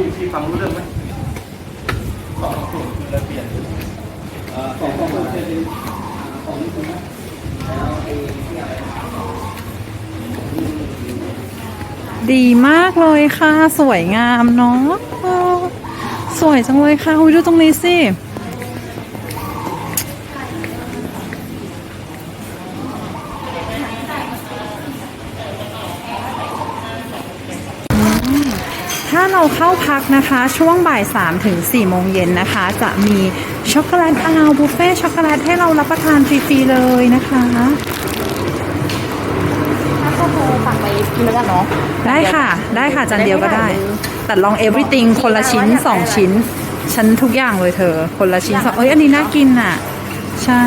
พี่พี่ฟังรู้เรื่องไหมสองกลุ่มแล้วเปลี่ยนเอ่อสองกลุ่มเป็นของญี่ปุ่นนะแล้วไอ้ที่อะไรดีมากเลยค่ะ สวยงามเนาะสวยจังเลยค่ะดูตรงนี้สิ เราเข้าพักนะคะ ช่วงบ่าย3ถึง4โมงเย็นนะคะ จะมีช็อกโกแลตอาวบุฟเฟ่ช็อกโกแลตให้เรารับประทานฟรีๆเลยนะคะถ้าเขาโทรสั่งไปกินแล้วกันเนาะได้ค่ะ ได้ค่ะจานเดียวก็ได้ แต่ลอง everything คนละชิ้นสองชิ้นฉันทุกอย่างเลยเธอ คนละชิ้นสองเอ้ยอันนี้น่ากินอะ ใช่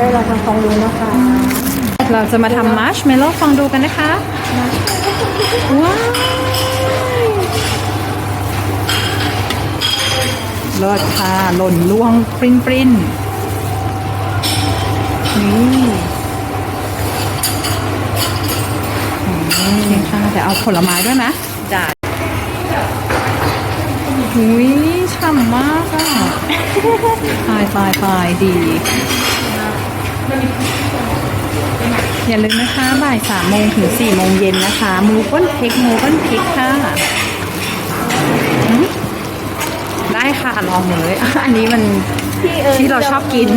ได้ลองทำฟองดูนะคะ เราจะมาทำมัชเมลโล่ฟองดูกันนะคะ ว้าวเลิศค่ะหล่นล่วงปริ้นปริ้นนี่อืมนี่ค่ะแต่เอาผลไม้ด้วยนะจ้ะหุยฉ่ำมากอะ ตายตายตายดี อย่าลืมนะคะบ่ายสามโมงถึงสี่โมงเย็นนะคะมูเปิลเค้กมูเปิลเค้กค่ะหืมได้ค่ะลองเลย อันนี้มันที่เราชอบกิน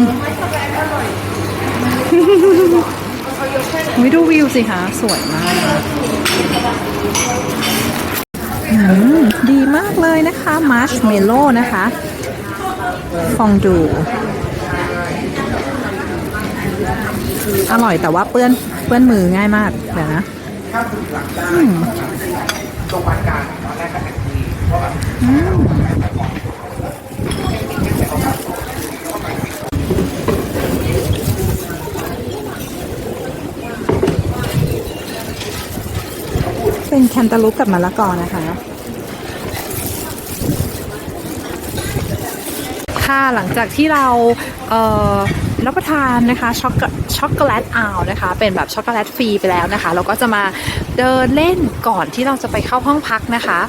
วิดูวิวสิคะสวยมากอืมดีมากเลยนะคะมาร์ชเมลโล่นะคะ ฟองดู อร่อยแต่ว่าเปื้อนเปื้อนมือง่ายมากเดี๋ยวนะเป็นแคนตาลูปกับมะละกอนะคะค่ะหลังจากที่เราเอ่อ รับประทานนะคะช็อกช็อกโกแลตอาวนะคะ เป็นแบบช็อกโกแลตฟรีไปแล้วนะคะ เราก็จะมาเดินเล่นก่อนที่เราจะไปเข้าห้องพักนะคะ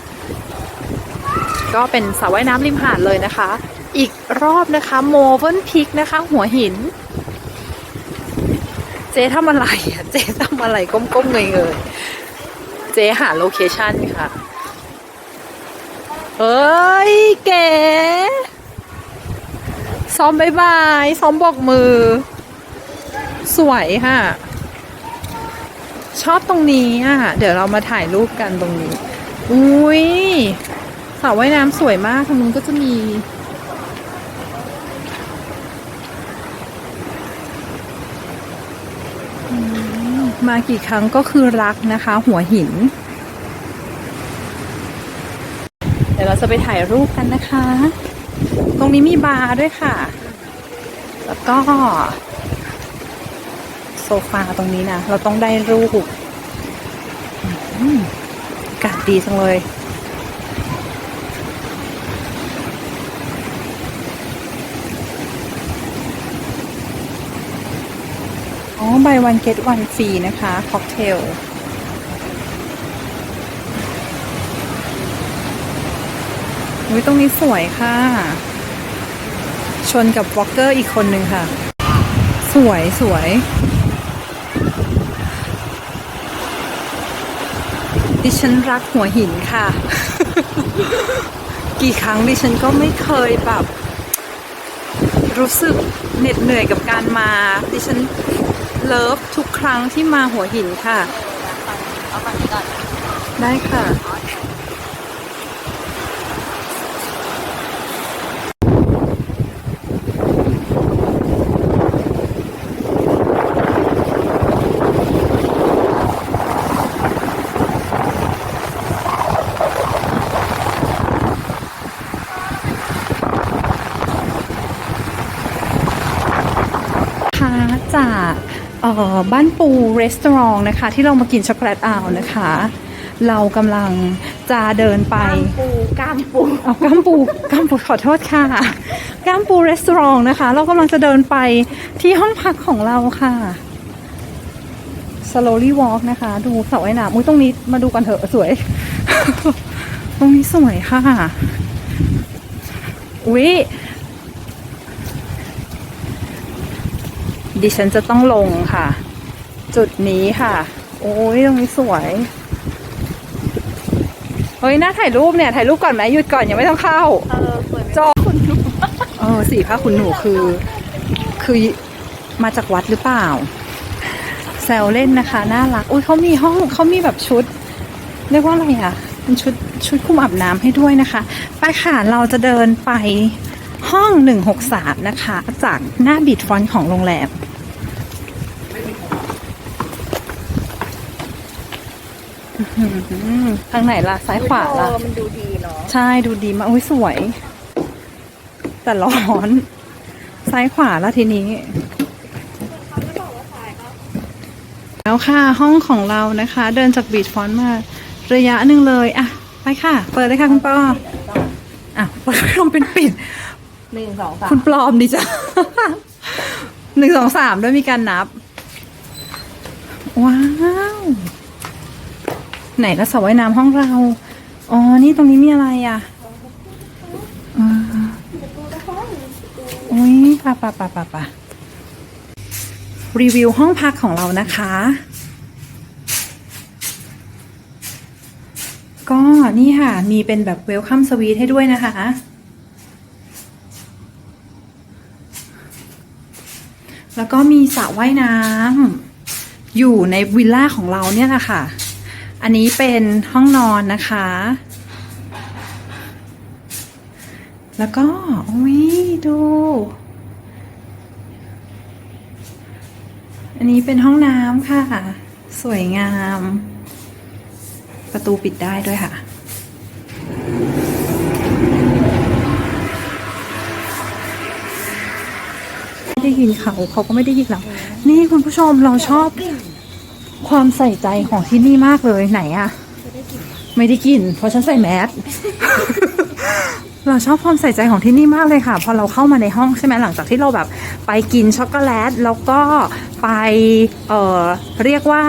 ก็เป็นสระว่ายน้ำริมหาดเลยนะคะ อีกรอบนะคะโมเวิลพิกนะคะ หัวหิน เจ๊ทำอะไรเจ๊ทำอะไรก้มๆเงยๆเจ๊หาโลเคชั่นค่ะเอ้ยเก๋ ซ้อมบายบาย ซ้อมบอกมือ สวยค่ะ ชอบตรงนี้อะ เดี๋ยวเรามาถ่ายรูปกันตรงนี้ อุ้ยสระว่ายน้ำสวยมากทางนู้นก็จะมี มากี่ครั้งก็คือรักนะคะ หัวหิน เดี๋ยวเราจะไปถ่ายรูปกันนะคะ รงนี้มีบาร์ด้วยค่ะ แล้วก็ โซฟาตรงนี้นะ เราต้องได้รูปอากาศดีจังเลย อ๋อ buy one get one ฟรีนะคะ ค็อกเทลอุ้ยตรงนี้สวยค่ะ ชนกับวอลเกอร์อีกคนหนึ่งค่ะ สวยสวย ดิฉันรักหัวหินค่ะ กี่ครั้งดิฉันก็ไม่เคยแบบ รู้สึกเหน็ดเหนื่อยกับการมา ดิฉันเลิฟทุกครั้งที่มาหัวหินค่ะเอาฝั่งนี้ก่อนได้ค่ะค่ะจากเอ่อ บ้านปูรีสตอรองนะคะ ที่เรามากินช็อกโกแลตอาวนะคะ เรากำลังจะเดินไปปูกล้ามปูเอาก้ามปูก้ามปูขอโทษค่ะก้ามปูรีสตอรองนะคะ เรากำลังจะเดินไปที่ห้องพักของเราค่ะ slowly walk นะคะ ดูเสาไอ้น้ำอุ้ยตรงนี้มาดูกันเถอะสวย ตรงนี้สวยค่ะอุ้ย ดิฉันจะต้องลงค่ะ จุดนี้ค่ะ โอ้ยตรงนี้สวยเฮ้ยน่าถ่ายรูปเนี่ยถ่ายรูปก่อนไหมหยุดก่อนยังไม่ต้องเข้าเออสวยจอคุณหนูเออสีผ้าคุณหนูคือ คือมาจากวัดหรือเปล่า แซวเล่นนะคะน่ารักอุ้ยเขามีห้องเขามีแบบชุด เรียกว่าอะไรอะเป็นชุดชุดคลุมอาบน้ำให้ด้วยนะคะ ไปค่ะเราจะเดินไปห้อง 163 นะคะ จากหน้าบิดฟรอนต์ของโรงแรม อื้อหือ ทางไหนล่ะ ซ้ายขวาล่ะเออมันดูดีเนาะ ใช่ ดูดีมาก อุ้ยสวย แต่ร้อน ซ้ายขวาแล้วทีนี้ แล้วค่ะ ห้องของเรานะคะ เดินจากบีชฟอนต์มาระยะหนึ่งเลย อะ ไปค่ะ เปิดเลยค่ะคุณปออะเปิดลมเป็นปิดหนึ่งสองสามคุณปลอมดิจ้ะหนึ่งสองสามด้วยมีการนับ ว้าว ไหนละสระว่ายน้ำห้องเรา อ๋อ นี่ตรงนี้มีอะไรอะอุ้ยป่ะป่ะป่ะป่ะป่ะรีวิวห้องพักของเรานะคะ ก็นี่ค่ะ มีเป็นแบบเวลคัมสวีทให้ด้วยนะคะ แล้วก็มีสระว่ายน้ำอยู่ในวิลล่าของเราเนี่ยแหละค่ะ อันนี้เป็นห้องนอนนะคะ แล้วก็อุ้ยดู อันนี้เป็นห้องน้ำค่ะ สวยงาม ประตูปิดได้ด้วยค่ะไม่ได้ยินเขาเขาก็ไม่ได้ยินเรา นี่คุณผู้ชมเราชอบ ความใส่ใจของที่นี่มากเลยไหนอะไม่ได้กิน เพราะฉันใส่แมสเราชอบความใส่ใจของที่นี่มากเลยค่ะ พอเราเข้ามาในห้องใช่ไหมหลังจากที่เราแบบไปกินช็อกโกแลตแล้วก็ไปเออเรียกว่า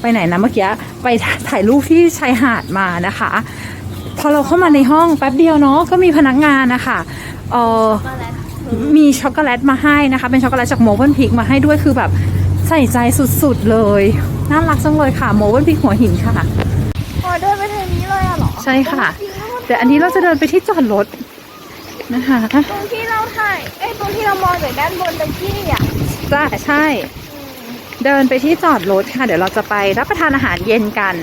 ไปไหนนะเมื่อกี้ไปถ่ายรูปที่ชายหาดมานะคะ พอเราเข้ามาในห้องแป๊บเดียวเนาะก็มีพนักงานนะคะเออมีช็อกโกแลตมาให้นะคะ เป็นช็อกโกแลตจากโมเ e นพิกมาให้ด้วยคือแบบ ใส่ใจสุดๆเลย น่ารักจังเลยค่ะโมเ e นพิกหัวหินค่ะอ๋อเดินไปทางนี้เลยอะเหรอใช่ค่ะ แต่อันนี้เราจะเดินไปที่จอดรถนะคะตรงที่เราถ่ายเอ้ยตรงที่เรามองจากด้านบนตะกี้อะจ้าใช่ เดินไปที่จอดรถค่ะ เดี๋ยวเราจะไปรับประทานอาหารเย็นกัน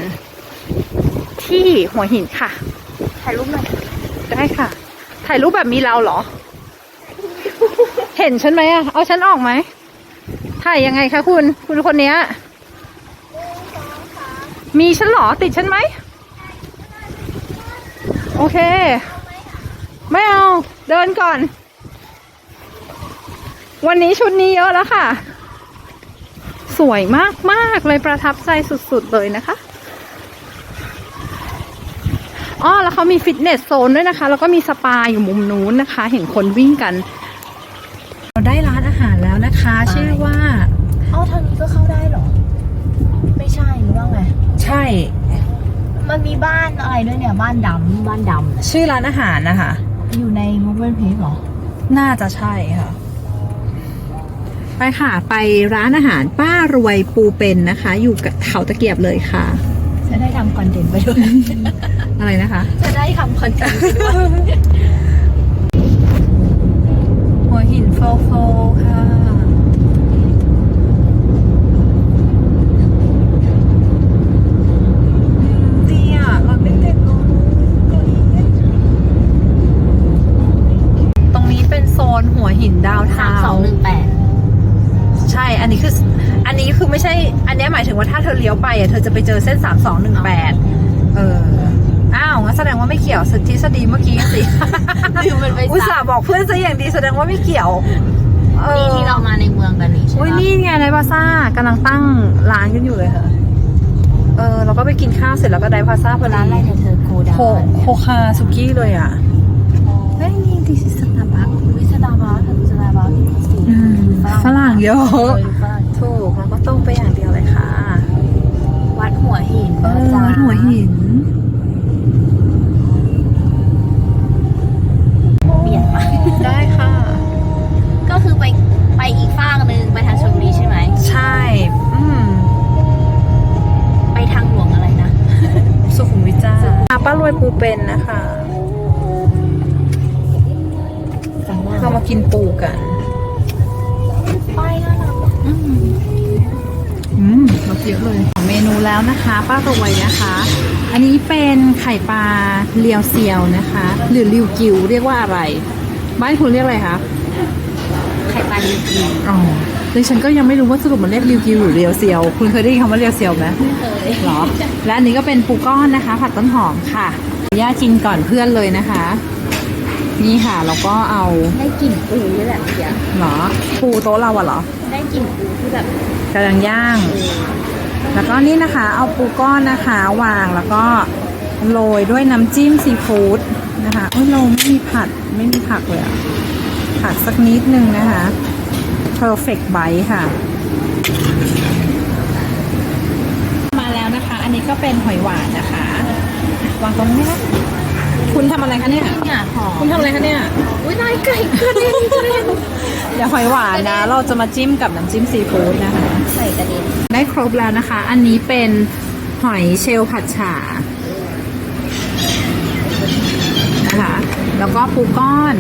ที่หัวหินค่ะถ่ายรูปหน่อยได้ค่ะ ถ่ายรูปแบบมีเราเหรอ เห็นฉันไหมอะเอาฉันออกไหม ถ่ายยังไงคะคุณ คุณคนเนี้ย มีฉันหรอติดฉันไหม โอเค ไม่เอา เดินก่อน วันนี้ชุดนี้เยอะแล้วค่ะ สวยมากมากเลยประทับใจสุดๆเลยนะคะอ๋อแล้วเขามีฟิตเนสโซนด้วยนะคะ แล้วก็มีสปาอยู่มุมนู้นนะคะ เห็นคนวิ่งกัน เราได้ร้านอาหารแล้วนะคะ ชื่อว่า เอ้าทางนี้ก็เข้าได้เหรอ ไม่ใช่หรือว่าไง ใช่ มันมีบ้านอะไรด้วยเนี่ย บ้านดำบ้านดำชื่อร้านอาหารนะคะ อยู่ในมูฟเ e นเพจหรอ น่าจะใช่ค่ะ ไปค่ะ ไปร้านอาหารป้ารวยปูเป็นนะคะ อยู่กับเขาตะเกียบเลยค่ะ จะได้ทำคอนเทนต์ไปด้วย อะไรนะคะ จะได้ทำคอนเทนต์ไปด้วยหัวหินโฟโฟค่ะ ซนหัวหินดาวเทาสามสองหนึ่งแปดใช่ อันนี้คือ อันนี้คือไม่ใช่ อันเนี้ยหมายถึงว่าถ้าเธอเลี้ยวไปอะเธอจะไปเจอเส้นสามสองหนึ่งแปดเออ อ้าวงั้นแสดงว่าไม่เกี่ยวสทฤษฎีเมื่อกี้สิ ลืมมันไปอุตส่าห์บอกเพื่อนซะอย่างดีแสดงว่าไม่เกี่ยว เออนี่ที่เรามาในเมืองกันนี่ใช่อุ้ยไหมนี่ไงไดพาซ่ากำลังตั้งร้านกันอยู่เลยค่ะ เออ เราก็ไปกินข้าวเสร็จแล้วก็ไดพาซ่าพอดีร้านอะไรเนี่ยเธอโกดาโคโคคาสุกี้เลยอะเฮ้ยนี่ดิส ฝรั่งเยอะฝรั่งถูกแล้วก็ต้องไปอย่างเดียวเลยค่ะ วัดหัวหินเออวัดหัวหินได้ค่ะ ก็คือไปไปอีกฝากหนึ่งไปทางชลีใช่ไหม ใช่ไปทางหลวงอะไรนะ สุขุมวิทจ้าป้ารวยปูเป็นนะคะ เรามากินปูกัน เยอะเลยเมนูแล้วนะคะป้ารวยนะคะ อันนี้เป็นไข่ปลาเรียวเซียวนะคะ หรือริวกิวเรียกว่าอะไร บ้านคุณเรียกอะไรคะไข่ปลาลิวกิวอ๋อดิฉันก็ยังไม่รู้ว่าสรุปมันเรียกริวกิวหรือเรียวเซียว คุณเคยได้ยินคำว่าเรียวเซียวไหมไม่เคยหรอ และอันนี้ก็เป็นปูก้อนนะคะ ผัดต้นหอมค่ะย่าจินก่อนเพื่อนเลยนะคะ นี่ค่ะเราก็เอาได้กลิ่นปูด้วยแหละเดี๋ยวหรอปูโต๊ะเราอะเหรอ ได้กลิ่นปูที่แบบกำลังย่าง แล้วก็นี่นะคะ เอาปูก้อนนะคะ วางแล้วก็โรยด้วยน้ำจิ้มซีฟู้ดนะคะโอ้ยเราไม่มีผัดไม่มีผักเลยอะผัดสักนิดนึงนะคะ perfect bite ค่ะ มาแล้วนะคะ อันนี้ก็เป็นหอยหวานนะคะ วางตรงนี้นะ คุณทำอะไรคะเนี่ยเนี่ยหอมคุณทำอะไรคะเนี่ย อุ้ยนายไก่กระเด็นกระเด็นเดี๋ยวหอยหวานนะ เราจะมาจิ้มกับน้ำจิ้มซีฟู้ดนะคะไก่กระเด็นได้ครบแล้วนะคะ อันนี้เป็นหอยเชลล์ผัดฉ่านะคะ แล้วก็ปูก้อน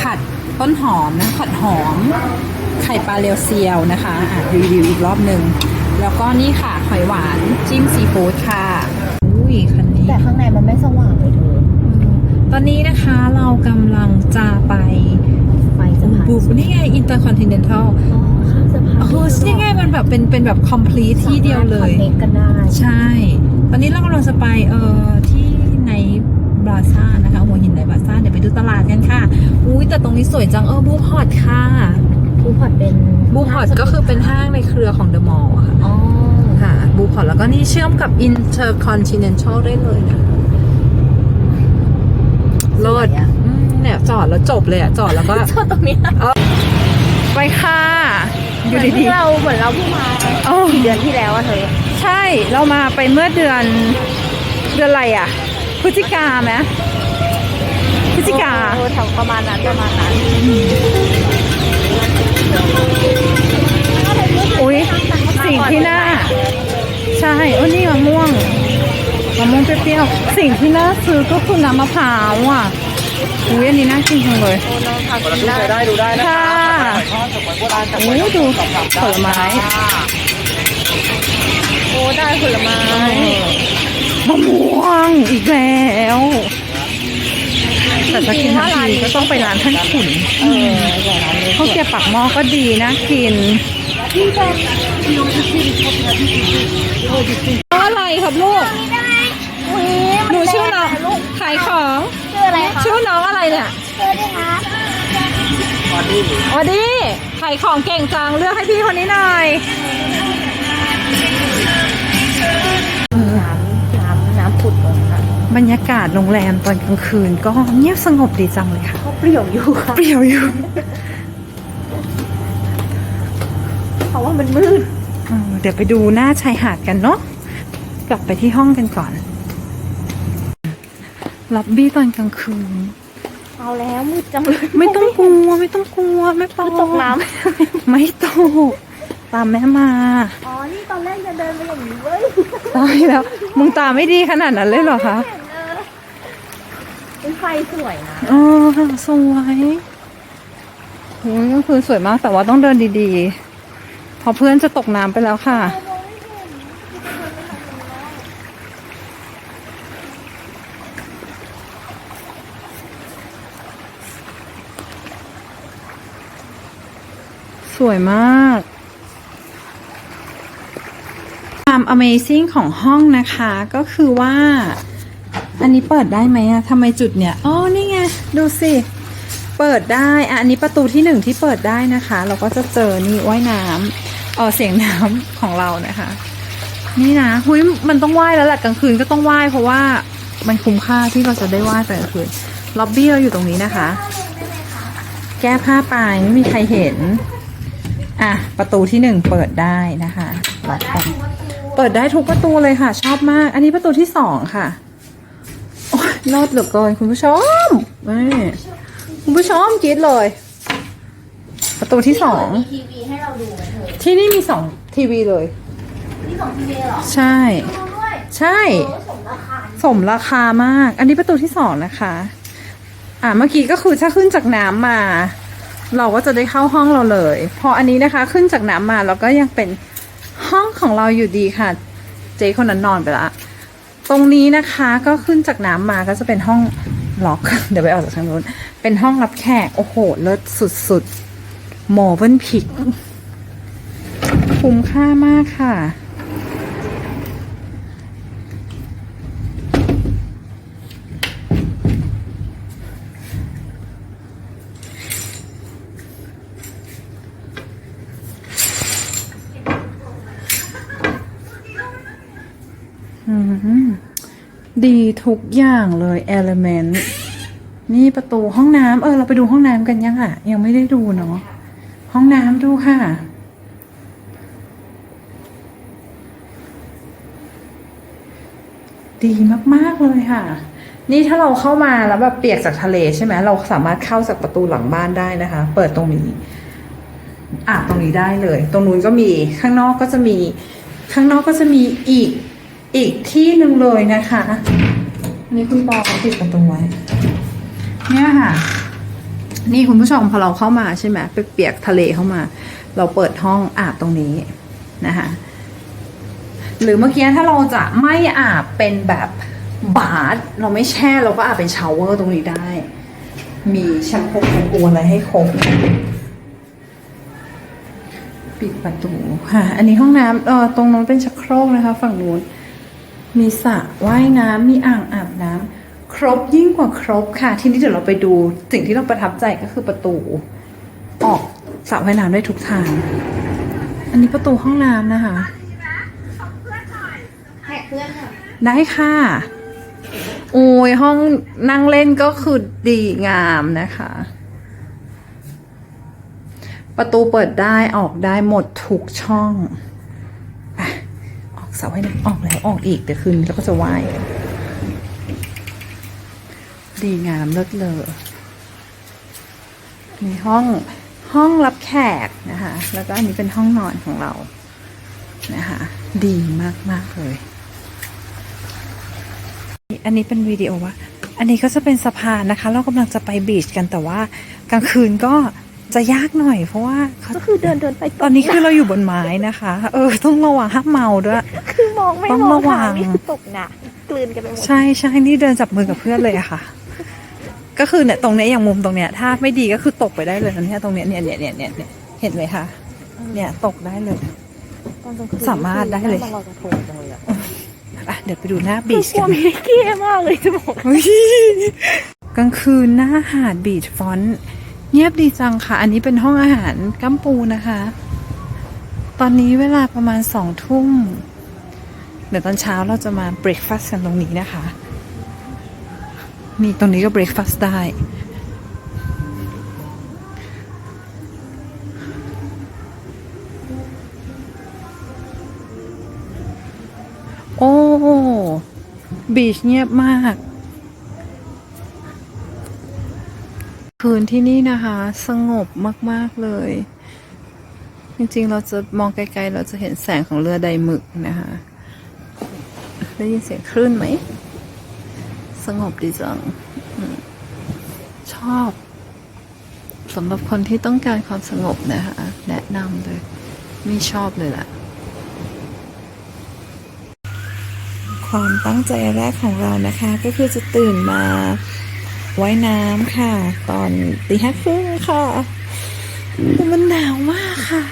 ผัดต้นหอมนะผัดหอม ไข่ปลาเรียวเซียวนะคะอะรีวิวอีกรอบหนึ่ง แล้วก็นี่ค่ะหอยหวานจิ้มซีฟู้ดค่ะ อุ้ยคันนี้ แต่ข้างในมันไม่สว่างเลยเธอ ตอนนี้นะคะเรากำลังจะไปไฟสะพานบุกนี่ไง Intercontinental อ๋อข้ามสะพานโอ้โหนี่ไงมันแบบเป็นเป็นแบบ complete ที่เดียวเลยสามารถ connect กันได้ใช่ ตอนนี้เรากำลังจะไปเอ่อที่ในบราซ่านะคะหัวหินในบราซ่าเดี๋ยวไปดูตลาดกันค่ะ อุ้ยแต่ตรงนี้สวยจังเออบูพอร์ตค่ะบูพอร์ตเป็นบูพอร์ตก็คือเป็นห้างในเครือของเดอะมอลล์ค่ะอ๋อค่ะบูพอร์ตแล้วก็นี่เชื่อมกับ Intercontinental ได้เลยนะ โลดอืมเนี่ยจอดแล้วจบเลยอะจอดแล้วก็ ชอบตรงนี้ไปค่ะอเหยู่มือนดีที่เราเหมือนเราเพิ่งมาๆอ๋อกี่เดือนที่แล้วอะเธอใช่เรามาไปเมื่อเดือนเดือนอะไรอะพฤศจิกาไหมพฤศจิกา เออแถวประมาณนั้นประมาณนั้น เปรี้ยวๆสิ่งที่น่าซื้อก็คือน้ำมะพร้าวอะอุ้ยอันนี้น่ากินจังเลยโอ้น้องทำคนกิละนทุกได้ใช้ได้ดูได้นะครัค่ะบหอยทอดจากหอยโบราณจากโอ้ยดูผลไม้โอ้ได้ผลไม้มะม่วงอีกแล้วแต่จะกินทั้งทีก็ต้องไปร้านท่านขุนเอออย่างนั้นเลยข้าวเกรี๊ยวปักหม้อก็ดีนะกินอะไรครับลูกอุ้ย หนูชื่อน้องขายของ ชื่ออะไรคะชื่อน้องอะไรเนี่ยชื่อด้วยคะออดี้ขายของเก่งจังเลือกให้พี่คนนี้หน่อยน้ำน้ำน้ำผุดตรงนั้นบรรยากาศโรงแรมตอนกลางคืน ก็เงียบสงบดีจังเลยค่ะเขาเปรี้ยวอยู่ค่ะเปลี่ยวอยู่เพราะว่ามันมืดเออเดี๋ยวไปดูหน้าชายหาดกันเนาะกลับไปที่ห้องกันก่อน ล็อบบี้ตอนกลางคืน เอาแล้วมืดจังเลยไม่ต้องกลัวไม่ต้องกลัวไม่ปคือตกน้ไม่ตกตามแม่มาำอ๋อ นี่ตอนแรกจะเดินไปอย่างนี้เว้ยตายแล้วมึงตาไม่ดีขนาดนั้นเลยเหรอคะเห็นเออเป็นไฟสวยนะเออสวยโอ้ยก็คือสวยมากแต่ว่าต้องเดินดีๆพอเพื่อนจะตกน้ำไปแล้วค่ะ สวยมากความ Amazing ของห้องนะคะก็คือว่า อันนี้เปิดได้ไหมอะทำไมจุดเนี่ยอ๋อนี่ไง ดูสิ เปิดได้อะอันนี้ประตูที่หนึ่งที่เปิดได้นะคะ เราก็จะเจอนี่ว่ายน้ำเออเสียงน้ำของเรานะคะ นี่นะหุยมันต้องว่ายแล้วแหละกลางคืนก็ต้องว่ายเพราะว่ามันคุ้มค่าที่เราจะได้ว่ายแต่กลางคืนล็อบบี้เราอยู่ตรงนี้นะคะ แก้ผ้าไปไม่มีใครเห็น อะประตูที่หนึ่งเปิดได้นะคะล็อกกันเปิดได้ทุกประตูเลยค่ะ ชอบมาก อันนี้ประตูที่สองค่ะโอ้ยนอดเหลือเกินคุณผู้ชมนี่คุณผู้ชมกรีดเลย ประตูที่สองมีทีวีให้เราดูไหมเธอที่นี่มีสองทีวีเลยนี่ของทีวีเหรอใช่ ดูด้วยใช่ โอ้สมราคาสมราคามาก อันนี้ประตูที่สองนะคะ อ่าเมื่อกี้ก็คือถ้าขึ้นจากน้ำมา เราก็จะได้เข้าห้องเราเลย พออันนี้นะคะขึ้นจากน้ำมาเราก็ยังเป็นห้องของเราอยู่ดีค่ะ เจ๊คนนั้นนอนไปละ ตรงนี้นะคะก็ขึ้นจากน้ำมาก็จะเป็นห้องล็อก เดี๋ยวไปออกจากทางนู้น เป็นห้องรับแขก โอ้โห เลิศสุดๆโมเบิลพิก คุ้มค่ามากค่ะ อืม ดีทุกอย่างเลยเอลเมนต์นี่ประตูห้องน้ำเออเราไปดูห้องน้ำกันยังอะ ยังไม่ได้ดูเนาะห้องน้ำดูค่ะ ดีมาก ๆ เลยค่ะ นี่ถ้าเราเข้ามาแล้วแบบเปียกจากทะเลใช่ไหมเราสามารถเข้าจากประตูหลังบ้านได้นะคะ เปิดตรงนี้อาบตรงนี้ได้เลย ตรงนู้นก็มีข้างนอกก็จะมี ข้างนอกก็จะมีอีก อีกที่หนึ่งเลยนะคะอันนี้คุณปอเขาปิดประตูไว้ เนี่ยค่ะ นี่คุณผู้ชมพอเราเข้ามาใช่ไหมไปเปียกทะเลเข้ามา เราเปิดห้องอาบตรงนี้นะคะหรือเมื่อกี้ถ้าเราจะไม่อาบเป็นแบบบาร์เราไม่แช่เราก็อาบเป็นชาวเวอร์ตรงนี้ได้ มีแชมพูแชมพูอะไรให้ครบปิดประตูค่ะ อันนี้ห้องน้ำเออตรงนู้นเป็นชักโครกนะคะ ฝั่งนู้น มีสระว่ายน้ำมีอ่างอาบน้ำครบยิ่งกว่าครบค่ะ ทีนี้เดี๋ยวเราไปดูสิ่งที่เราประทับใจก็คือประตู ออกสระว่ายน้ำได้ทุกทาง อันนี้ประตูห้องน้ำนะคะแขกเพื่อนค่ะได้ค่ะ โอ้ยห้องนั่งเล่นก็คือดีงามนะคะ ประตูเปิดได้ออกได้หมดทุกช่องไปออก เสาให้น้ำออกแล้วออกอีกเดี๋ยวคืนนี้เราก็จะไหว้ดีงามเลิศเลอมีห้องห้องรับแขกนะคะ แล้วก็อันนี้เป็นห้องนอนของเรานะคะดีมากๆเลย อันนี้เป็นวิดีโอว่า อันนี้ก็จะเป็นสะพานนะคะ เรากำลังจะไปบีชกันแต่ว่ากลางคืนก็จะยากหน่อยเพราะว่าก็คือเดินเดินไปตอนนี้คือเราอยู่บนไม้นะคะ เออ ต้องระวังห้ามเมาด้วย มองไม่ต้องมองระวัทางงนี่คือตกหนักกลืนกันไปหมดใช่ใช่นี่เดินจับมือกับเพื่อนเลยอะค่ะ ก็คือเนี่ยตรงเนี้ยอย่างมุมตรงเนี้ยถ้าไม่ดีก็คือตกไปได้เลยนะเนี่ยตรงเนี้ยเนี่ยเนี่ยเนี่ยเนี่ยเนี่ยเห็นไหมคะเนี่ยตกได้เลย ตอนกลางคืนสามารถได้เลยมันลอยกระทงจังเลยอะอะเดี๋ยวไปดูหน้าคืบีอชกลักัวน มินิเก้มากเลยจะบอกเฮ้ยกลางคืนหน้าหาดบีชฟอนต์เงียบดีจังค่ะ อันนี้เป็นห้องอาหารกัมปูนะคะ ตอนนี้เวลาประมาณสองทุ่ม เดี๋ยวตอนเช้าเราจะมาเบรคฟาสต์กันตรงนี้นะคะ นี่ตรงนี้ก็เบรคฟาสต์ได้โอ้บีชเงียบมาก คืนที่นี่นะคะ สงบมาก ๆ เลย จริง ๆ เราจะมองไกล ๆ เราจะเห็นแสงของเรือใดหมึกนะคะ ได้ยินเสียงคลื่นไหม สงบดีจังชอบสำหรับคนที่ต้องการความสงบนะคะแนะนำเลยไม่ชอบเลยล่ะ ความตั้งใจแรกของเรานะคะ ก็คือจะตื่นมาว่ายน้ำค่ะ ตอนตีห้าครึ่งค่ะ มันหนาวมากค่ะ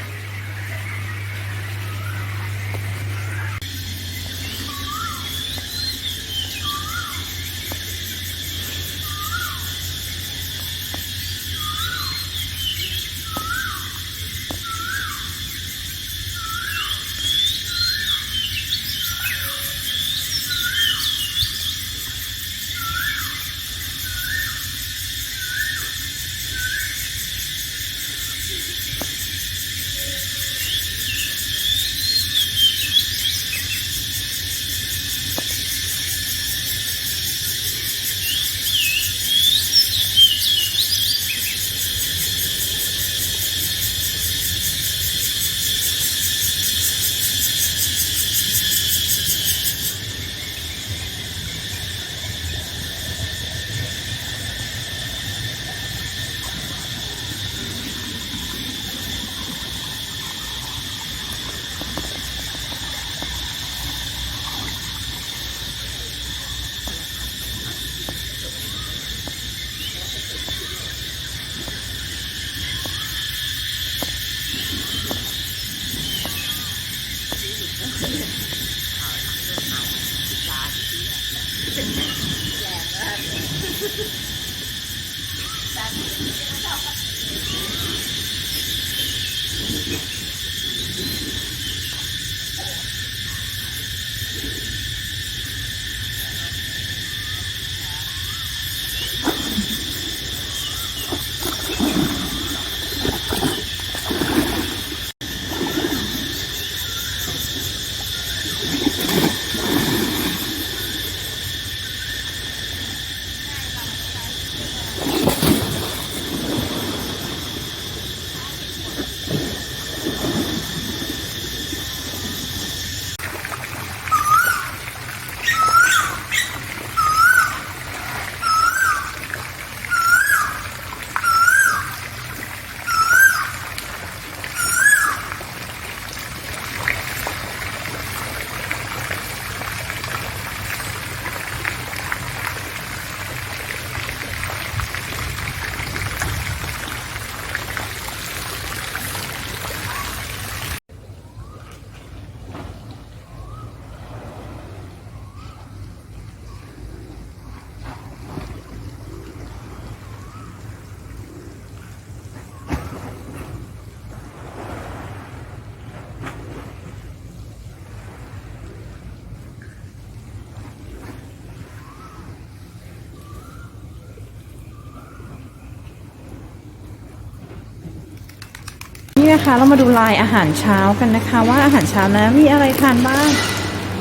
นะคะ เรามาดูลายอาหารเช้ากันนะคะ ว่าอาหารเช้านะมีอะไรทานบ้าง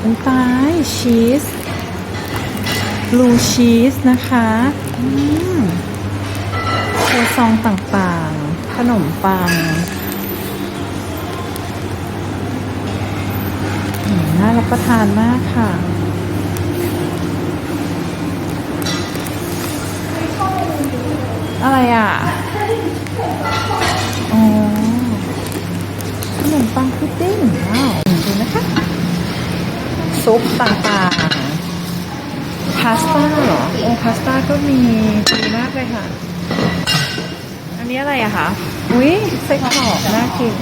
น้ำตาลชีสบลูชีสนะคะอืมโคซองต่างๆ ขนมปังน่ารับประทานมากค่ะอะไรอะ ซุปต่างๆ พาสต้าเหรอ โอ้พาสต้าก็มีดีมากเลยค่ะ อันนี้อะไรอะคะ อุ้ยไส้กรอกน่ากิน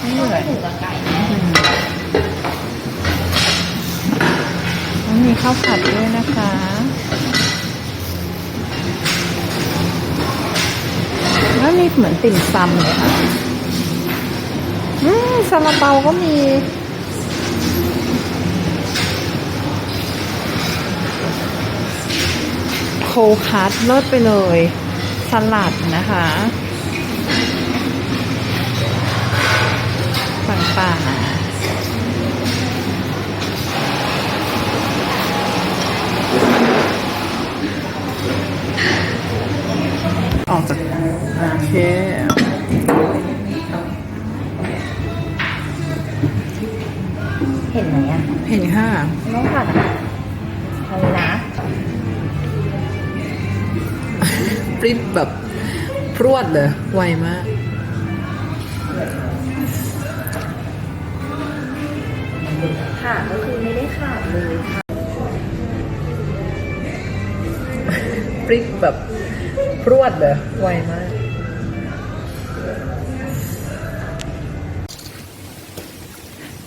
ไม่เหนื่อนหมูกับไก่มันมีข้าวผัดด้วยนะคะ แล้วมีเหมือนติ่มซำเลยค่ะอืมซาลาเปาก็มี โคคัสเลิศไปเลย สลัดนะคะ แบบพรวดเลยไวมาก ค่ะก็คือไม่ได้ขาดเลยค่ะปริ้นแบบพรวดเลยไวมาก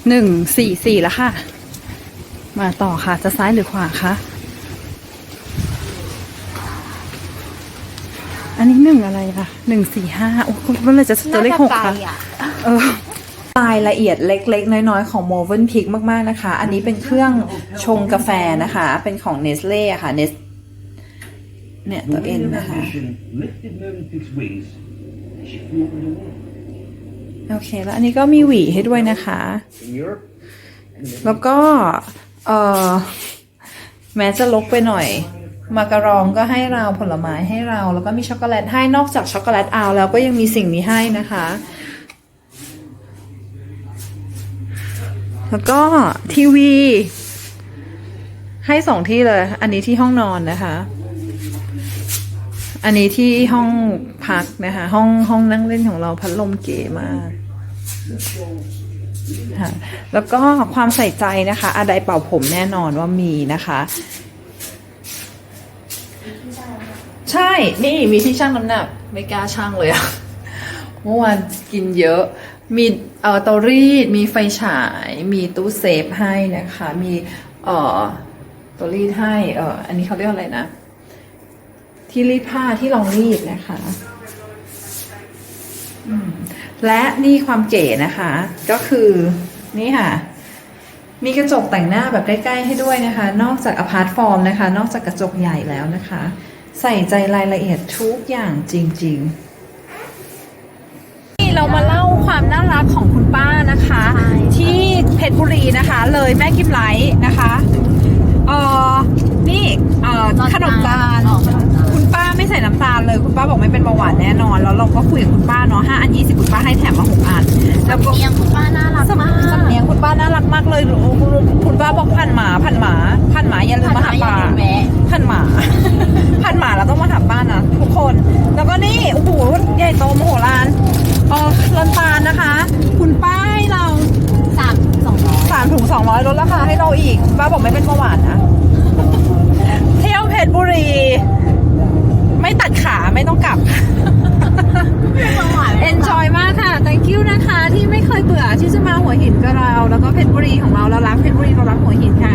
หนึ่งสี่สี่แล้วค่ะ มาต่อค่ะ จะซ้ายหรือขวาคะ อันนี้หนึ่งอะไรล่ะหนึ่งสี่ห้าโอ้คุณเมื่อไหรจะเจอเลขหกคะเออรายละเอียดเล็กๆ น้อยๆ ของ m o v e n p i c มากๆนะคะ อันนี้เป็นเครื่องชงกาแฟนะคะ เป็นของ Nestle อะค่ะ Nest เนี่ยตัว N นะคะ lifted Movenpick's wings. She flew over the world. โอเค แล้วอันนี้ก็มีหวีให้ด้วยนะคะ In Europe, แล้วก็ เออแม้จะลกไปหน่อย มาการองก็ให้เราผลไม้ให้เรา แล้วก็มีช็อกโกแลตให้นอกจากช็อกโกแลตเอาแล้วก็ยังมีสิ่งนี้ให้นะคะ แล้วก็ทีวี ให้สองที่เลย อันนี้ที่ห้องนอนนะคะ อันนี้ที่ห้องพักนะคะ ห้องห้องนั่งเล่นของเราพัดลมเก๋มากค่ะแล้วก็ความใส่ใจนะคะอาไดเป่าผมแน่นอนว่ามีนะคะ ใช่ นี่มีที่ชั่งน้ำหนัก ไม่กล้าชั่งเลยอะเมื่อวานกินเยอะ มีเอ่อเตารีด มีไฟฉาย มีตู้เซฟให้นะคะ มีเอ่อเตารีดให้ เอ่อ อันนี้เขาเรียกอะไรนะ ที่รีดผ้าที่รองรีดนะคะและนี่ความเก๋นะคะ ก็คือนี่ค่ะ มีกระจกแต่งหน้าแบบใกล้ ๆ ให้ด้วยนะคะ นอกจากอพาร์ตฟอร์มนะคะ นอกจากกระจกใหญ่แล้วนะคะ ใส่ใจรายละเอียดทุกอย่างจริง ๆ นี่เรามาเล่าความน่ารักของคุณป้านะคะใช่ที่เพชรบุรีนะคะ เลยแม่กิมไลท์นะคะเอ่อนี่เอ่อขนมตาล อ๋อขนมตาล คุณป้าไม่ใส่น้ำตาล เลยคุณป้าบอกไม่เป็นเบาหวานแน่นอน แล้วเราก็คุยกับคุณป้าเนาะห้าอันยี่สิบคุณป้าให้แถมมาหกอันแล้วก็เมียงคุณป้าน่ารักมากสำเนียงคุณป้าน่ารักมากเลยคุณป้าบอกพันหมาพันหมาพันหมาอย่าลืมมาหาป้าแวะพันหมาพันหมาเราต้องมาหาป้านะทุกคน แล้วก็นี่โอ้โหใหญ่โตมโหฬารเออลอนตาลนะคะ คุณป้าให้เราสามสองร้อยสามถุงสองร้อยลดราคาให้เราอีกคุณป้าบอกไม่เป็นเบาหวานนะ เที่ยวเพชรบุรี ไม่ตัดขาไม่ต้องกลับ enjoy มากค่ะ thank you นะคะ ที่ไม่เคยเบื่อที่จะมาหัวหินกับเรา แล้วก็เพชรบุรีของเราเรารักเพชรบุรีเรารักหัวหินค่ะ